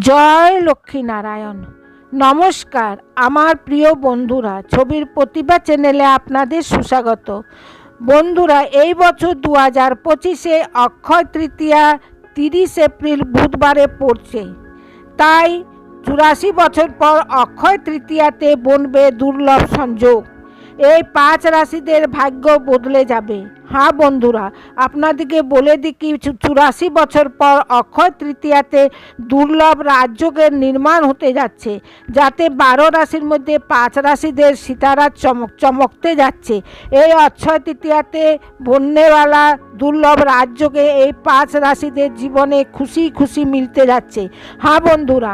জয় লক্ষ্মীনারায়ণ। নমস্কার, আমার প্রিয় বন্ধুরা, ছবির প্রতিভা চ্যানেলে আপনাদের সুস্বাগত। বন্ধুরা, এই বছর দু হাজার পঁচিশে অক্ষয় তৃতীয়া, তিরিশ এপ্রিল বুধবারে পড়ছে। তাই চুরাশি বছর পর অক্ষয় তৃতীয়াতে বনবে দুর্লভ সংযোগ। এই পাঁচ রাশিদের ভাগ্য বদলে যাবে। হ্যাঁ বন্ধুরা, আপনাদেরকে বলে দিই কি চুরাশি বছর পর অক্ষয় তৃতীয়াতে দুর্লভ রাজযোগের নির্মাণ হতে যাচ্ছে, যাতে বারো রাশির মধ্যে পাঁচ রাশিদের সিতারা চমক চমকতে যাচ্ছে। এই অক্ষয় তৃতীয়াতে বন্যেওয়ালা দুর্লভ রাজযোগে এই পাঁচ রাশিদের জীবনে খুশি খুশি মিলতে যাচ্ছে। হ্যাঁ বন্ধুরা,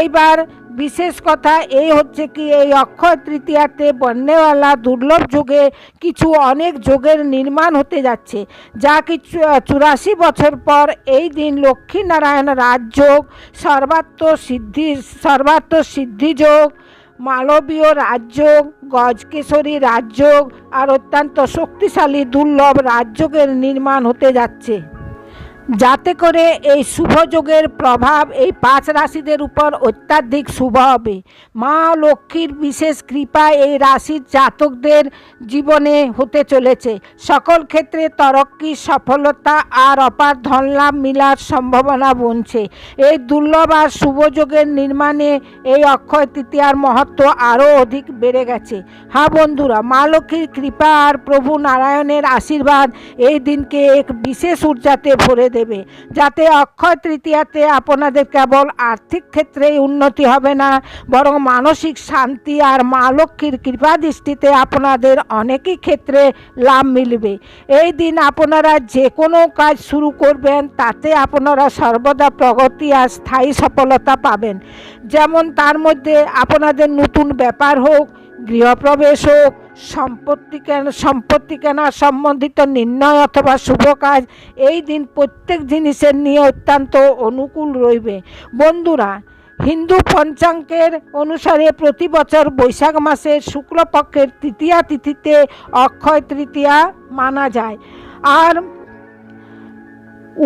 এইবার বিশেষ কথা এই হচ্ছে কি, এই অক্ষয় তৃতীয়াতে বন্যেওয়ালা দুর্লভ যুগে কিছু অনেক যোগের নির্মাণ হতে যাচ্ছে। যা কিছু চুরাশি বছর পর এই দিন লক্ষ্মীনারায়ণ রাজযোগ সর্বাত্ম সিদ্ধি সর্বাত্ম সিদ্ধিযোগ, মালবীয় রাজযোগ, গজকেশরী রাজযোগ আর অত্যন্ত শক্তিশালী দুর্লভ রাজযোগের নির্মাণ হতে যাচ্ছে। যাতে করে এই শুভ যোগের প্রভাব এই পাঁচ রাশিদের উপর অত্যাধিক শুভ হবে। মা লক্ষ্মীর বিশেষ কৃপা এই রাশির জাতকদের জীবনে হতে চলেছে। সকল ক্ষেত্রে তরক্কি, সফলতা আর অপার ধনলাভ মিলার সম্ভাবনা বনছে। এই দুর্লভ আর শুভ যোগের নির্মাণে এই অক্ষয় তৃতীয়ার মহত্ব আরও অধিক বেড়ে গেছে। হ্যাঁ বন্ধুরা, মা লক্ষ্মীর কৃপা আর প্রভু নারায়ণের আশীর্বাদ এই দিনকে এক বিশেষ ঊর্জাতে ভরে দেবে। যাতে অক্ষয় তৃতীয়াতে আপনাদের কেবল আর্থিক ক্ষেত্রেই উন্নতি হবে না, বরং মানসিক শান্তি আর মা লক্ষ্মীর কৃপা দৃষ্টিতে আপনাদের অনেকই ক্ষেত্রে লাভ মিলবে। এই দিন আপনারা যে কোনো কাজ শুরু করবেন, তাতে আপনারা সর্বদা প্রগতি আর স্থায়ী সফলতা পাবেন। যেমন তার মধ্যে আপনাদের নতুন ব্যাপার হোক, গৃহপ্রবেশ হোক সম্পত্তি কেন, সম্পত্তি কেনা সম্বন্ধিত নির্ণয় অথবা শুভ কাজ? এই দিন প্রত্যেক জিনিসের নিয়ে অত্যন্ত অনুকূল রইবে। বন্ধুরা, হিন্দু পঞ্চাঙ্গের অনুসারে প্রতি বছর বৈশাখ মাসের শুক্লপক্ষের তৃতীয়া তিথিতে অক্ষয় তৃতীয়া মানা যায়। আর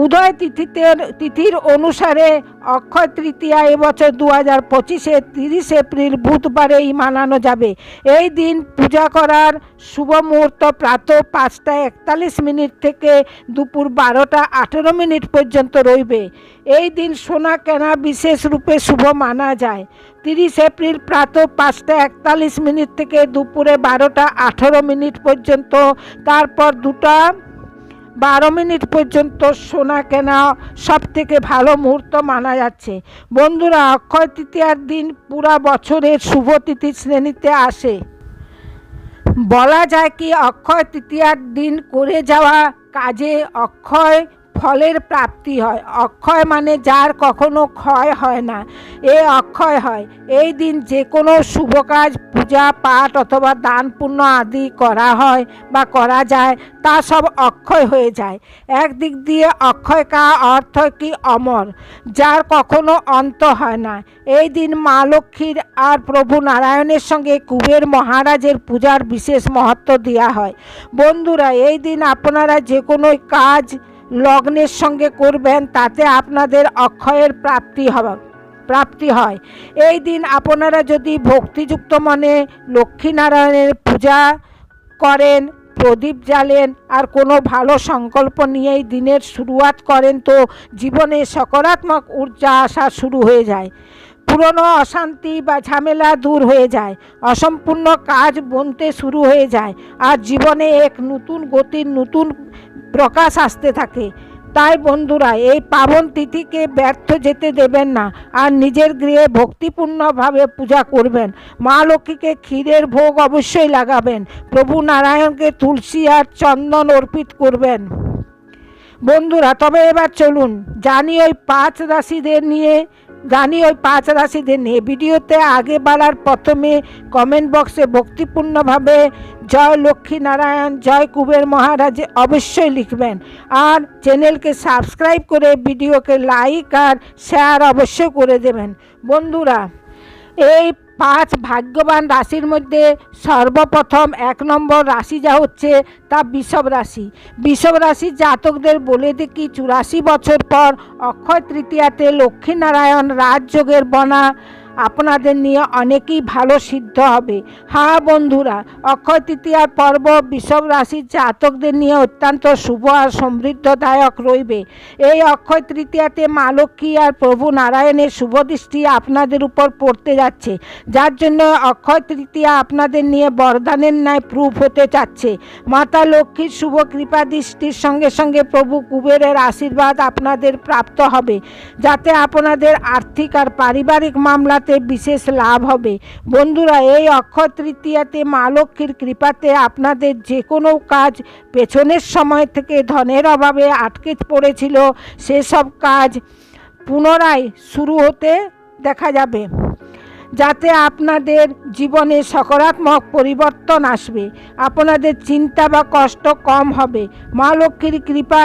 উদয় তিথিতে তিথির অনুসারে অক্ষয় তৃতীয়া এবছর দু হাজার পঁচিশে তিরিশ এপ্রিল বুধবারেই মানানো যাবে। এই দিন পূজা করার শুভ মুহূর্ত প্রাত পাঁচটা একতাল্লিশ মিনিট থেকে দুপুর বারোটা আঠেরো মিনিট পর্যন্ত রইবে। এই দিন সোনা কেনা বিশেষ রূপে শুভ মানা যায়। তিরিশ এপ্রিল প্রাত পাঁচটা একতাল্লিশ মিনিট থেকে দুপুরে বারোটা আঠেরো মিনিট পর্যন্ত, তারপর দুটা বারো মিনিট পর্যন্ত সোনা কেনা সব থেকে ভালো মুহূর্ত মানা যাচ্ছে। বন্ধুরা, অক্ষয় তৃতীয়ার দিন পুরা বছরের শুভ তিথি শ্রেণীতে আসে। বলা যায় কি অক্ষয় তৃতীয়ার দিন করে যাওয়া কাজে অক্ষয় ফলের প্রাপ্তি হয়। অক্ষয় মানে যার কখনো ক্ষয় হয় না। এ অক্ষয় হয়। এই দিন যে কোনো শুভ কাজ, পূজা, পাঠ অথবা দান পুণ্য আদি করা হয় বা করা যায়, তা সব অক্ষয় হয়ে যায়। একদিক দিয়ে অক্ষয় কা অর্থ কি অমর, যার কখনো অন্ত হয় না। এই দিন মা লক্ষ্মীর আর প্রভু নারায়ণের সঙ্গে কুবের মহারাজের পূজার বিশেষ মহত্ব দেওয়া হয়। বন্ধুরা, এই দিন আপনারা যে কোনো কাজ লগ্নের সঙ্গে করবেন, তাতে আপনাদের অক্ষয়ের প্রাপ্তি হবে, প্রাপ্তি হয়। এই দিন আপনারা যদি ভক্তিযুক্ত মনে লক্ষ্মীনারায়ণের পূজা করেন, প্রদীপ জ্বালেন, আর কোনো ভালো সংকল্প নিয়েই দিনের শুরুয়াত করেন, তো জীবনে সকারাত্মক ঊর্জা আসা শুরু হয়ে যায়। পুরনো অশান্তি বা ঝামেলা দূর হয়ে যায়। অসম্পূর্ণ কাজ বনতে শুরু হয়ে যায় আর জীবনে এক নতুন গতির নতুন প্রকাশ আসতে থাকে। তাই বন্ধুরা, এই পাবন তিথিকে ব্যর্থ যেতে দেবেন না আর নিজের গৃহে ভক্তিপূর্ণভাবে পূজা করবেন। মা লক্ষ্মীকে ক্ষীরের ভোগ অবশ্যই লাগাবেন। প্রভু নারায়ণকে তুলসী আর চন্দন অর্পিত করবেন। বন্ধুরা, তবে এবার চলুন। জানি ওই পাঁচ রাশিদের নিয়ে জানি ওই পাঁচ রাশিদের নিয়ে। ভিডিওতে আগে বাড়ার প্রথমে কমেন্ট বক্সে ভক্তিপূর্ণভাবে জয় লক্ষ্মী নারায়ণ, জয় কুবের মহারাজে অবশ্যই লিখবেন। আর চ্যানেলকে সাবস্ক্রাইব করে ভিডিওকে লাইক আর শেয়ার অবশ্যই করে দেবেন। বন্ধুরা, এই পাঁচ ভাগ্যবান রাশির মধ্যে সর্বপ্রথম এক নম্বর রাশি যা হচ্ছে তা বিষব রাশি। বিষব রাশির জাতকদের বলে দেখি চুরাশি বছর পর অক্ষয় তৃতীয়াতে লক্ষ্মীনারায়ণ রাজযোগের বনা। আপনাদের নিয়ে অনেকেই ভালো সিদ্ধ হবে। হ্যাঁ বন্ধুরা, অক্ষয় তৃতীয়ার পর্ব বিষব রাশির জাতকদের নিয়ে অত্যন্ত শুভ আর সমৃদ্ধদায়ক রইবে। এই অক্ষয় তৃতীয়াতে মা লক্ষ্মী আর প্রভু নারায়ণের শুভ দৃষ্টি আপনাদের উপর পড়তে যাচ্ছে। যার জন্য অক্ষয় তৃতীয়া আপনাদের নিয়ে বরদানের ন্যায় প্রুফ হতে চাচ্ছে। মাতা লক্ষ্মীর শুভ কৃপা দৃষ্টির সঙ্গে সঙ্গে প্রভু কুবেরের আশীর্বাদ আপনাদের প্রাপ্ত হবে। যাতে আপনাদের আর্থিক আর পারিবারিক মামলাতে বিশেষ লাভ হবে। বন্ধুরা, এই অক্ষয় তৃতীয়াতে মা লক্ষ্মীর কৃপাতে আপনাদের যে কোনো কাজ পেছনের সময় থেকে ধনের অভাবে আটকে পড়েছিল, সেসব কাজ পুনরায় শুরু হতে দেখা যাবে। যাতে আপনাদের জীবনে সকারাত্মক পরিবর্তন আসবে। আপনাদের চিন্তা বা কষ্ট কম হবে। মা লক্ষ্মীর কৃপা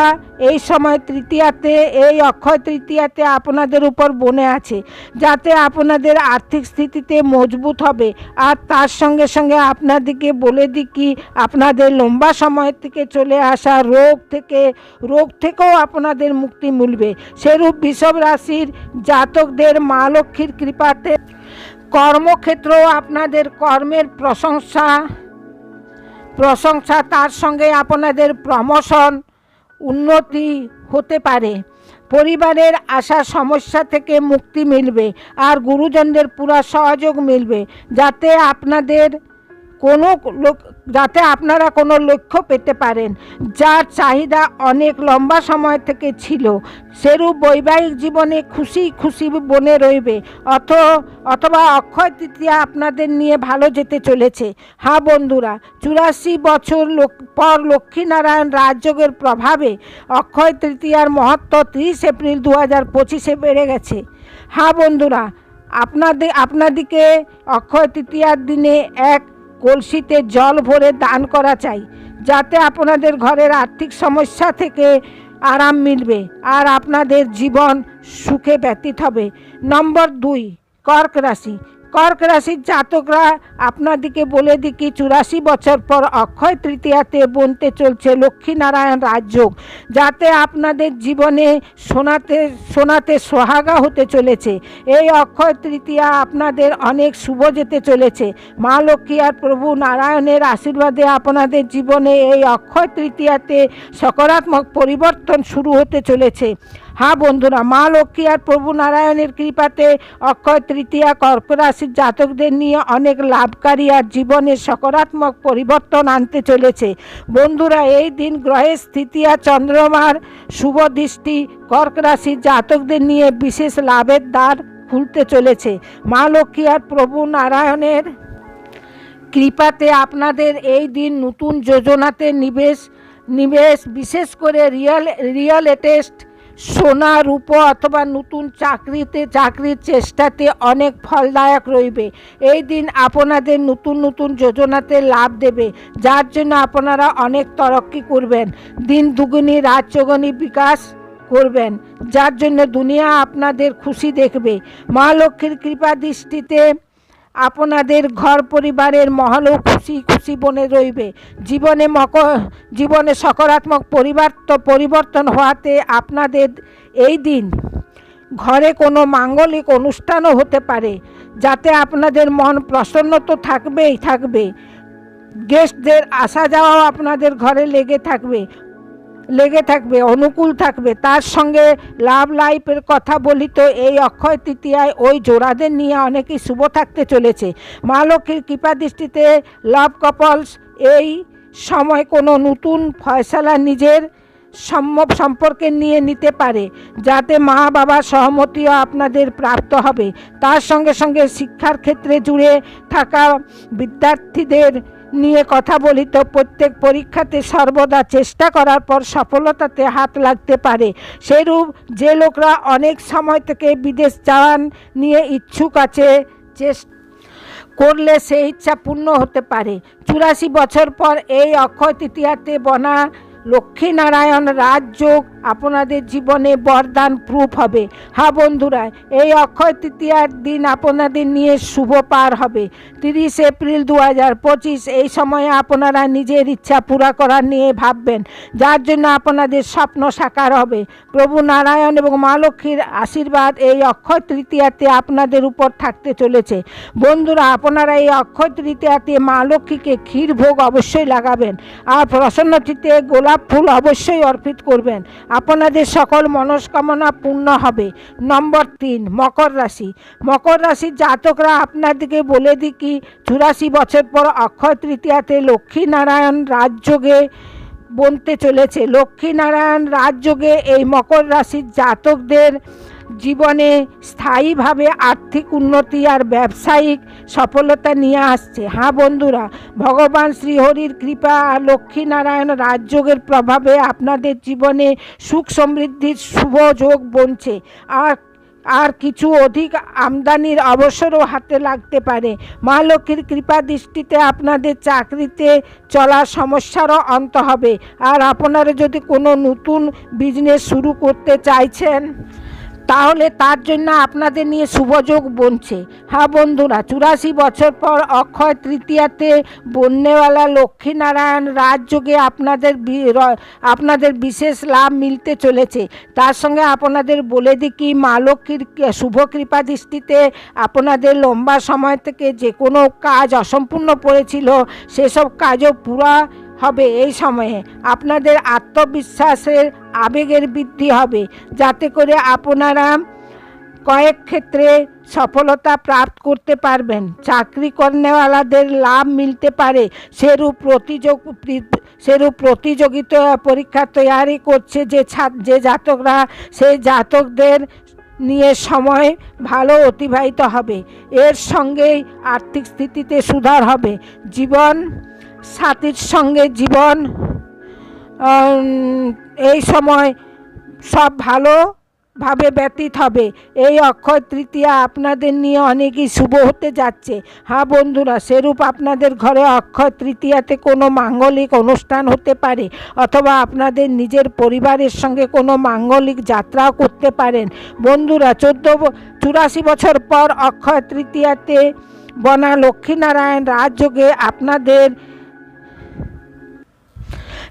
এই সময় তৃতীয়াতে এই অক্ষয় তৃতীয়াতে আপনাদের উপর বনে আছে। যাতে আপনাদের আর্থিক স্থিতিতে মজবুত হবে। আর তার সঙ্গে সঙ্গে আপনাদেরকে বলে দিই কি, আপনাদের লম্বা সময় থেকে চলে আসা রোগ থেকে, রোগ থেকেও আপনাদের মুক্তি মিলবে। সেরূপ বিষব রাশির জাতকদের মা লক্ষ্মীর কৃপাতে কর্মক্ষেত্রেও আপনাদের কর্মের প্রশংসা। প্রশংসা তার সঙ্গে আপনাদের প্রমোশন, উন্নতি হতে পারে। পরিবারের আসা সমস্যা থেকে মুক্তি মিলবে আর গুরুজনদের পুরা সহযোগ মিলবে, যাতে আপনাদের কোনো লোক, যাতে আপনারা কোনো লক্ষ্য পেতে পারেন। যার চাহিদা অনেক লম্বা সময় থেকে ছিল, সেরূপ বৈবাহিক জীবনে খুশি খুশি বনে রইবে, অথ, অথবা অক্ষয় তৃতীয়া আপনাদের নিয়ে ভালো যেতে চলেছে। হ্যাঁ বন্ধুরা, চুরাশি বছর লোক, পর লক্ষ্মীনারায়ণ রাজযোগের প্রভাবে অক্ষয় তৃতীয়ার মহত্ব তিরিশ এপ্রিল দু হাজার পঁচিশে বেড়ে গেছে। হ্যাঁ বন্ধুরা আপনাদের আপনাদিকে অক্ষয় তৃতীয়ার দিনে এক কলসিতে জল ভরে দান করা চাই, যাতে আপনাদের ঘরের আর্থিক সমস্যা থেকে আরাম মিলবে আর আপনাদের জীবন সুখে ব্যতীত হবে। নম্বর দুই, কর্ক রাশি। কর্ক রাশির জাতকরা আপনাদিকে বলে দিই কি চুরাশি বছর পর অক্ষয় তৃতীয়াতে বনতে চলছে লক্ষ্মীনারায়ণ রাজযোগ, যাতে আপনাদের জীবনে সোনাতে সোনাতে সোহাগা হতে চলেছে। এই অক্ষয় তৃতীয়া আপনাদের অনেক শুভ যেতে চলেছে। মা লক্ষ্মী আর প্রভু নারায়ণের আশীর্বাদে আপনাদের জীবনে এই অক্ষয় তৃতীয়াতে সকারাত্মক পরিবর্তন শুরু হতে চলেছে। হ্যাঁ বন্ধুরা, মা লক্ষ্মী আর প্রভু নারায়ণের কৃপাতে অক্ষয় তৃতীয়া কর্ক রাশির জাতকদের নিয়ে অনেক লাভকারী আর জীবনের সকারাত্মক পরিবর্তন আনতে চলেছে। বন্ধুরা, এই দিন গ্রহের স্থিতি আর চন্দ্রমার শুভ দৃষ্টি কর্ক রাশির জাতকদের নিয়ে বিশেষ লাভের দ্বার খুলতে চলেছে। মা লক্ষ্মী আর প্রভু নারায়ণের কৃপাতে আপনাদের এই দিন নতুন যোজনাতে নিবেশ নিবেশ, বিশেষ করে রিয়েল রিয়েল এটেস্ট সোনা রূপো অথবা নতুন চাকরিতে, চাকরির চেষ্টাতে অনেক ফলদায়ক রইবে। এই দিন আপনাদের নতুন নতুন যোজনাতে লাভ দেবে, যার জন্য আপনারা অনেক তরক্কি করবেন। দিন দুগুনি, রাত চৌগুনি বিকাশ করবেন, যার জন্য দুনিয়া আপনাদের খুশি দেখবে। মা লক্ষ্মীর কৃপা দৃষ্টিতে আপনাদের ঘর পরিবারের মহলও খুশি খুশি বনে রইবে। জীবনে মক জীবনে সকারাত্মক পরিবর্তন পরিবর্তন হওয়াতে আপনাদের এই দিন ঘরে কোনো মাঙ্গলিক অনুষ্ঠানও হতে পারে, যাতে আপনাদের মন প্রসন্ন তো থাকবেই থাকবে। গেস্টদের আসা যাওয়াও আপনাদের ঘরে লেগে থাকবে। লেগে থাকবে, অনুকূল থাকবে। তার সঙ্গে লাভ লাইফের কথা বলি তো, এই অক্ষয় তৃতীয়ায় ওই জোড়াদের নিয়ে অনেকেই শুভ থাকতে চলেছে। মা লক্ষ্মীর কৃপা দৃষ্টিতে লাভ কপলস, এই সময় কোনো নতুন ফয়সালা নিজের সম্ভব সম্পর্কে নিয়ে নিতে পারে, যাতে মা বাবার সহমতিও আপনাদের প্রাপ্ত হবে। তার সঙ্গে সঙ্গে শিক্ষার ক্ষেত্রে জুড়ে থাকা বিদ্যার্থীদের নিয়ে কথা বলি, তো প্রত্যেক পরীক্ষাতে সর্বদা চেষ্টা করার পর সফলতাতে হাত লাগতে পারে। সেরূপ যে লোকরা অনেক সময় থেকে বিদেশ যাওয়ান নিয়ে ইচ্ছুক আছে, চেষ্টা করলে সেই ইচ্ছা পূর্ণ হতে পারে। চুরাশি বছর পর এই অক্ষয় তৃতীয়াতে বনা লক্ষ্মীনারায়ণ রাজযোগ আপনাদের জীবনে বরদান প্রুফ হবে। হ্যাঁ বন্ধুরা, এই অক্ষয় তৃতীয়ার দিন আপনাদের নিয়ে শুভ পার হবে। তিরিশ এপ্রিল দু হাজার পঁচিশ, এই সময়ে আপনারা নিজের ইচ্ছা পুরা করার নিয়ে ভাববেন। যার জন্য আপনাদের স্বপ্ন সাকার হবে। প্রভু নারায়ণ এবং মা লক্ষ্মীর আশীর্বাদ এই অক্ষয় তৃতীয়াতে আপনাদের উপর থাকতে চলেছে। বন্ধুরা, আপনারা এই অক্ষয় তৃতীয়াতে মা লক্ষ্মীকে ক্ষীর ভোগ অবশ্যই লাগাবেন। আর প্রসন্নটিতে গোলাপ ফুল অবশ্যই অর্পিত করবেন। আপনাদের সকল মনস্কামনা পূর্ণ হবে। নম্বর তিন, মকর রাশি। মকর রাশির জাতকরা আপনাদেরকে বলে দিই কি, চুরাশি বছর পর অক্ষয় তৃতীয়াতে লক্ষ্মীনারায়ণ রাজযোগে বনতে চলেছে। লক্ষ্মীনারায়ণ রাজযোগে এই মকর রাশির জাতকদের জীবনে স্থায়ীভাবে আর্থিক উন্নতি আর ব্যবসায়িক সফলতা নিয়ে আসছে। হ্যাঁ বন্ধুরা, ভগবান শ্রীহরির কৃপা আর লক্ষ্মীনারায়ণ রাজযোগের প্রভাবে আপনাদের জীবনে সুখ সমৃদ্ধির শুভ যোগ বনছে। আর আর কিছু অধিক আমদানির অবসরও হাতে লাগতে পারে। মা লক্ষ্মীর কৃপা দৃষ্টিতে আপনাদের চাকরিতে চলার সমস্যারও অন্ত হবে। আর আপনারা যদি কোনো নতুন বিজনেস শুরু করতে চাইছেন তাহলে তার জন্য আপনাদের নিয়ে শুভযোগ বনছে। হ্যাঁ বন্ধুরা, চুরাশি বছর পর অক্ষয় তৃতীয়াতে বন্যেওয়ালা লক্ষ্মীনারায়ণ রাজযোগে আপনাদের আপনাদের বিশেষ লাভ মিলতে চলেছে। তার সঙ্গে আপনাদের বলে দিই কি মা লক্ষ্মীর শুভ কৃপা দৃষ্টিতে আপনাদের লম্বা সময় থেকে যে কোনো কাজ অসম্পূর্ণ পড়েছিল, সেসব কাজও পুরা হবে এই সময়ে। আপনাদের আত্মবিশ্বাসের আবেগের বৃদ্ধি হবে, যাতে করে আপনারা কয়েক ক্ষেত্রে সফলতা প্রাপ্ত করতে পারবেন। চাকরি করনেওয়ালাদের লাভ মিলতে পারে। সেরূপ প্রতিযোগ সেরূপ প্রতিযোগিতা পরীক্ষা তৈরি করছে যে যে জাতকরা সেই জাতকদের নিয়ে সময় ভালো অতিবাহিত হবে। এর সঙ্গেই আর্থিক স্থিতিতে সুধার হবে। জীবন সাথীর সঙ্গে জীবন এই সময় সব ভালোভাবে ব্যতীত হবে। এই অক্ষয় তৃতীয়া আপনাদের নিয়ে অনেকই শুভ হতে যাচ্ছে। হ্যাঁ বন্ধুরা, সেরূপ আপনাদের ঘরে অক্ষয় তৃতীয়াতে কোনো মাঙ্গলিক অনুষ্ঠান হতে পারে অথবা আপনাদের নিজের পরিবারের সঙ্গে কোনো মাঙ্গলিক যাত্রাও করতে পারেন। বন্ধুরা, চোদ্দ চুরাশি বছর পর অক্ষয় তৃতীয়াতে বনা লক্ষ্মীনারায়ণ রাজযোগে আপনাদের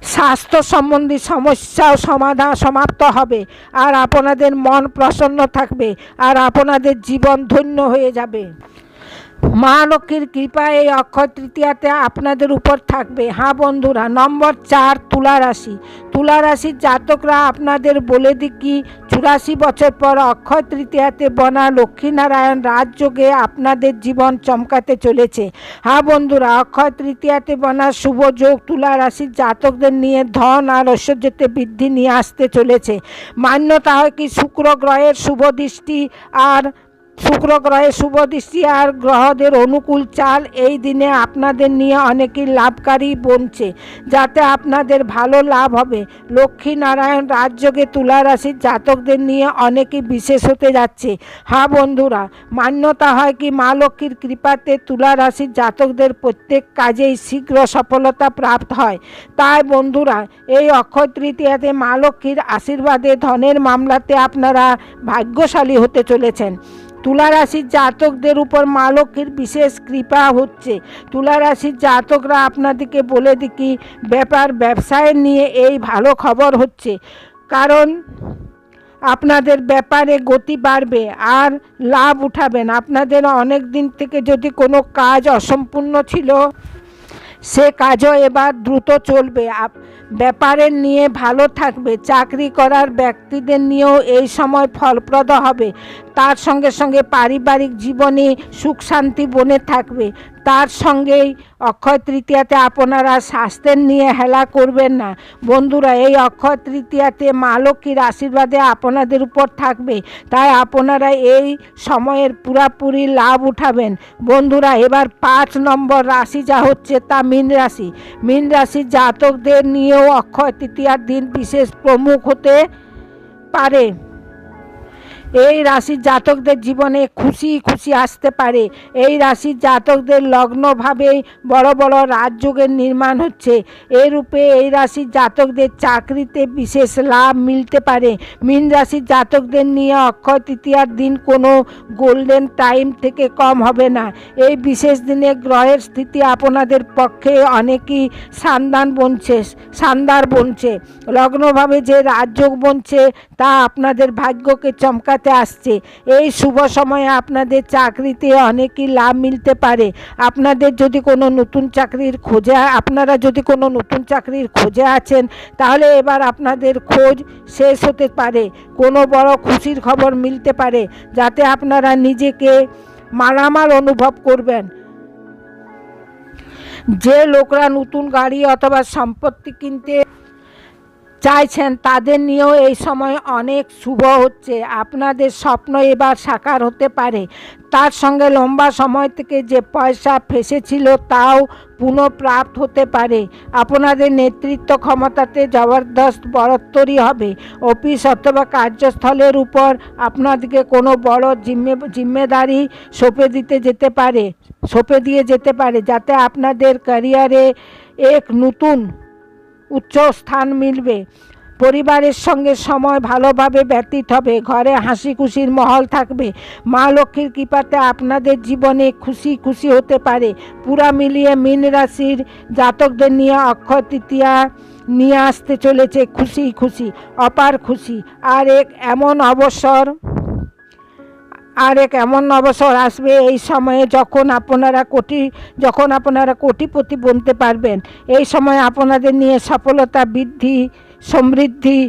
স্বাস্থ্য সম্বন্ধী সমস্যাও সমাধান সমাপ্ত হবে। আর আপনাদের মন প্রসন্ন থাকবে। আর আপনাদের জীবন ধন্য হয়ে যাবে। মা লক্ষ্মীর কৃপা এই অক্ষয় তৃতীয়াতে আপনাদের উপর থাকবে। হ্যাঁ বন্ধুরা, নম্বর চার, তুলা রাশি। তুলা রাশির জাতকরা আপনাদের বলে দিই কি, চুরাশি বছর পর অক্ষয় তৃতীয়াতে বনা লক্ষ্মীনারায়ণ রাজযোগে আপনাদের জীবন চমকাতে চলেছে। হ্যাঁ বন্ধুরা, অক্ষয় তৃতীয়াতে বনা শুভ যোগ তুলা রাশির জাতকদের নিয়ে ধন আর ঐশ্বর্যতে বৃদ্ধি নিয়ে আসতে চলেছে। মান্যতা হয় কি, শুক্র গ্রহের শুভ দৃষ্টি আর শুক্র গ্রহের শুভ দৃষ্টি আর গ্রহদের অনুকূল চাল এই দিনে আপনাদের নিয়ে অনেকেই লাভকারী বনছে, যাতে আপনাদের ভালো লাভ হবে। লক্ষ্মী নারায়ণ রাজযোগে তুলা রাশির জাতকদের নিয়ে অনেকেই বিশেষ হতে যাচ্ছে। হ্যাঁ বন্ধুরা, মান্যতা হয় কি মা লক্ষ্মীর কৃপাতে তুলা রাশির জাতকদের প্রত্যেক কাজেই শীঘ্র সফলতা প্রাপ্ত হয়। তাই বন্ধুরা, এই অক্ষয় তৃতীয়াতে মা লক্ষ্মীর আশীর্বাদে ধনের মামলাতে আপনারা ভাগ্যশালী হতে চলেছেন। তুলা রাশির জাতকদের উপর মা লক্ষ্মীর বিশেষ কৃপা হচ্ছে। তুলা রাশির জাতকরা আপনাদেরকে বলে দিই কি, ব্যাপার ব্যবসায় নিয়ে এই ভালো খবর হচ্ছে। কারণ আপনাদের ব্যাপারে গতি বাড়বে আর লাভ উঠাবেন আপনাদের অনেক দিন থেকে যদি কোনো কাজ অসম্পূর্ণ ছিল, সে কাজও এবার দ্রুত চলবে। ব্যাপারের নিয়ে ভালো থাকবে। চাকরি করার ব্যক্তিদের নিয়েও এই সময় ফলপ্রদ হবে। তার সঙ্গে সঙ্গে পারিবারিক জীবনে সুখ শান্তি বনে থাকবে। তার সঙ্গেই অক্ষয় তৃতীয়াতে আপনারা স্বাস্থ্যের নিয়ে হেলা করবেন না। বন্ধুরা, এই অক্ষয় তৃতীয়াতে মা লক্ষ্মীর আশীর্বাদে আপনাদের উপর থাকবে। তাই আপনারা এই সময়ের পুরাপুরি লাভ উঠাবেন। বন্ধুরা, এবার পাঁচ নম্বর রাশি যা হচ্ছে তা মীন রাশি। মীন রাশির জাতকদের নিয়েও অক্ষয় তৃতীয়ার দিন বিশেষ প্রমুখ হতে পারে। এই রাশির জাতকদের জীবনে খুশি খুশি আসতে পারে। এই রাশির জাতকদের লগ্নভাবেই বড় বড় রাজযোগের নির্মাণ হচ্ছে। এই রূপে এই রাশির জাতকদের চাকরিতে বিশেষ লাভ মিলতে পারে। মীন রাশির জাতকদের নিয়ে অক্ষয় তৃতীয়ার দিন কোনো গোল্ডেন টাইম থেকে কম হবে না। এই বিশেষ দিনে গ্রহের স্থিতি আপনাদের পক্ষে অনেকই সান্দান বনছে শানদার বনছে। লগ্নভাবে যে রাজযোগ বনছে, তা আপনাদের ভাগ্যকে চমকাতে আসছে। এই শুভ সময়ে আপনাদের চাকরিতে অনেকই লাভ মিলতে পারে। আপনাদের যদি কোনো নতুন চাকরির খোঁজে, আপনারা যদি কোনো নতুন চাকরির খোঁজে আছেন, তাহলে এবার আপনাদের খোঁজ শেষ হতে পারে। কোনো বড় খুশির খবর মিলতে পারে, যাতে আপনারা নিজেকে মালামাল অনুভব করবেন। যে লোকরা নতুন গাড়ি অথবা সম্পত্তি কিনতে চাইছেন, তাদের নিয়েও এই সময় অনেক শুভ হচ্ছে। আপনাদের স্বপ্ন এবার সাকার হতে পারে। তার সঙ্গে লম্বা সময় থেকে যে পয়সা ফেসেছিল, তাও পুনঃপ্রাপ্ত হতে পারে। আপনাদের নেতৃত্ব ক্ষমতাতে জবরদস্ত বড়ত্তরই হবে। অফিস অথবা কার্যস্থলের উপর আপনাদেরকে কোনো বড় জিম্মে, জিম্মেদারি সঁপে দিতে যেতে পারে, সঁপে দিয়ে যেতে পারে, যাতে আপনাদের ক্যারিয়ারে এক নতুন উচ্চ স্থান মিলবে। পরিবারের সঙ্গে সময় ভালোভাবে ব্যতীত হবে। ঘরে হাসি খুশির মহল থাকবে। মা লক্ষ্মীর কৃপাতে আপনাদের জীবনে খুশি খুশি হতে পারে। পুরা মিলিয়ে মীন রাশির জাতকদের নিয়ে অক্ষয় তৃতীয়া নিয়ে আসতে চলেছে খুশি খুশি, অপার খুশি। আর এক এমন অবসর আর এক এমন অবসর আসবে এই সময়ে যখন আপনারা কোটি, যখন আপনারা কোটিপতি বনতে পারবেন। এই সময় আপনাদের নিয়ে সফলতা, বৃদ্ধি, সমৃদ্ধি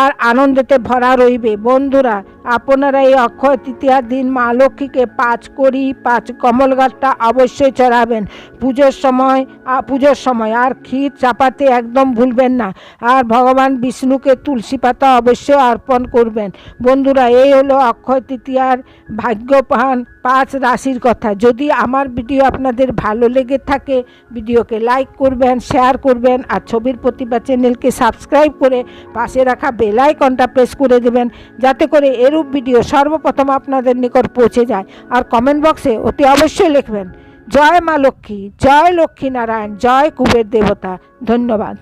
আর আনন্দেতে ভরা রইবে। বন্ধুরা, আপনারা এই অক্ষয় তৃতীয়ার দিন মা লক্ষ্মীকে পাঁচ করি, পাঁচ কমল গাছটা অবশ্যই চড়াবেন। পুজোর সময় পুজোর সময় আর ক্ষীর চাপাতে একদম ভুলবেন না। আর ভগবান বিষ্ণুকে তুলসী পাতা অবশ্যই অর্পণ করবেন। বন্ধুরা, এই হলো অক্ষয় তৃতীয়ার ভাগ্যবান পাঁচ রাশির কথা। যদি আমার ভিডিও আপনাদের ভালো লেগে থাকে, ভিডিওকে লাইক করবেন, শেয়ার করবেন, আর ছবির প্রতিভা চ্যানেলকে সাবস্ক্রাইব করে পাশে রাখা বেল আইকনটা প্রেস করে দেবেন, যাতে করে এরূপ ভিডিও সর্বপ্রথম আপনাদের নিকট পৌঁছে যায়। আর কমেন্ট বক্সে অতি অবশ্যই লিখবেন, জয় মা লক্ষ্মী, জয় লক্ষ্মীনারায়ণ জয় কুবের দেবতা। ধন্যবাদ।